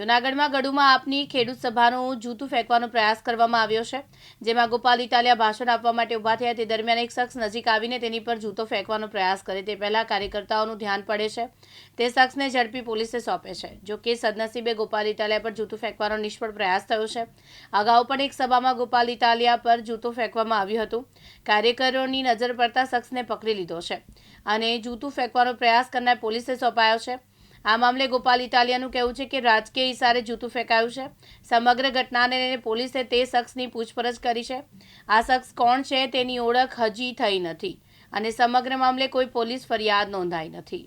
જૂનાગઢમાં ગઢુમાં આપની ખેડૂત સભાનું જૂતું ફેંકવાનો પ્રયાસ કરવામાં આવ્યો છે, જેમાં ગોપાલ ઇટાલિયા ભાષણ આપવા માટે ઊભા થયા. તે દરમિયાન એક શખ્સ નજીક આવીને તેની પર જૂતો ફેંકવાનો પ્રયાસ કરે. તે પહેલા કાર્યકર્તાઓનું ધ્યાન પડે છે. તે શખ્સને ઝડપી પોલીસે સોંપે છે. જો કે સદનસીબે ગોપાલ ઇટાલિયા પર જૂતું ફેંકવાનો નિષ્ફળ પ્રયાસ થયો છે. અગાઉ પણ એક સભામાં ગોપાલ ઇટાલિયા પર જૂતું ફેંકવામાં આવ્યું હતું. કાર્યકરોની નજર પડતા શખ્સને પકડી લીધો છે અને જૂતું ફેંકવાનો પ્રયાસ કરનાર પોલીસે સોંપાયો છે. આ મામલે ગોપાલ ઇટાલિયાનું કહેવું છે કે રાજકીય ઇશારે જૂતું ફેંકાયું છે. સમગ્ર ઘટનાને લઈને પોલીસે તે શખ્સની પૂછપરછ કરી છે. આ શખ્સ કોણ છે તેની ઓળખ હજી થઈ નથી અને સમગ્ર મામલે કોઈ પોલીસ ફરિયાદ નોંધાઈ નથી.